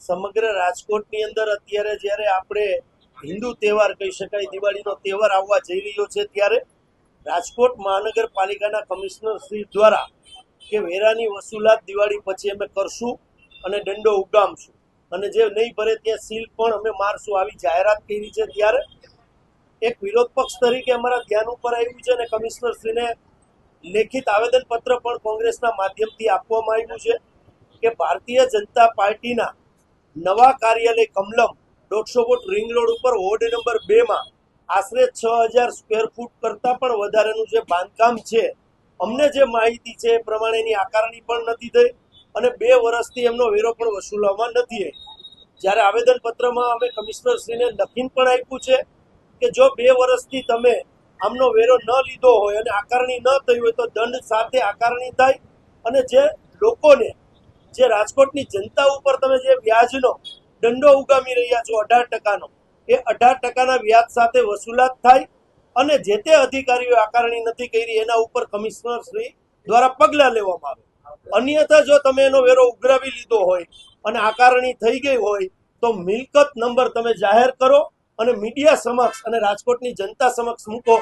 સમગ્ર રાજકોટની અંદર અત્યારે જ્યારે આપણે હિન્દુ તહેવાર કહી શકાય, દિવાળીનો તહેવાર આવવા જઈ રહ્યો છે, ત્યારે રાજકોટ મહાનગરપાલિકાના કમિશનર શ્રી દ્વારા કે વેરાની વસૂલાત દિવાળી પછી અમે કરશું અને દંડો ઉગામશું. અને જે નહીં ભરે ત્યાં સીલ પણ અમે મારશું. આવી જાહેરાત કરી છે ત્યારે એક વિરોધ પક્ષ તરીકે અમારા ધ્યાન ઉપર આવ્યું છે અને કમિશનરશ્રીને લેખિત આવેદનપત્ર પણ કોંગ્રેસના માધ્યમથી આપવામાં આવ્યું છે કે ભારતીય જનતા પાર્ટીના નવા કાર્યાલય કમલમ દોઢસો ફૂટ રિંગ રોડ ઉપર વોર્ડ નંબર બે માં આશરે છ હજાર સ્ક્વેર ફૂટ કરતાં પણ વધારેનું જે બાંધકામ છે, અમને જે માહિતી છે એ પ્રમાણેની આકારણી પણ નથી થઈ અને બે વર્ષથી એમનો વેરો પણ વસૂલવામાં નથી જ્યારે આવેદનપત્રમાં અમે કમિશનરશ્રીને લખીને પણ આપ્યું છે કે જો બે વર્ષથી તમે આમનો વેરો ન લીધો હોય અને આકારણી ન થઈ હોય તો દંડ સાથે આકારણી થાય અને જે લોકોને જે રાજકોટની જનતા ઉપર તમે જે વ્યાજનો દંડો ઉગામી રહ્યા છો અઢાર ટકાનો, એ અઢાર ટકાના વ્યાજ સાથે વસૂલાત થાય અને જે તે અધિકારીઓ આકારણી નથી કરી એના ઉપર કમિશનર શ્રી દ્વારા પગલાં લેવામાં આવે. અન્યથા જો તમે એનો વેરો ઉઘરાવી લીધો હોય અને આકારણી થઈ ગઈ હોય, તો મિલકત નંબર તમે જાહેર કરો અને મીડિયા સમક્ષ અને રાજકોટની જનતા સમક્ષ મૂકો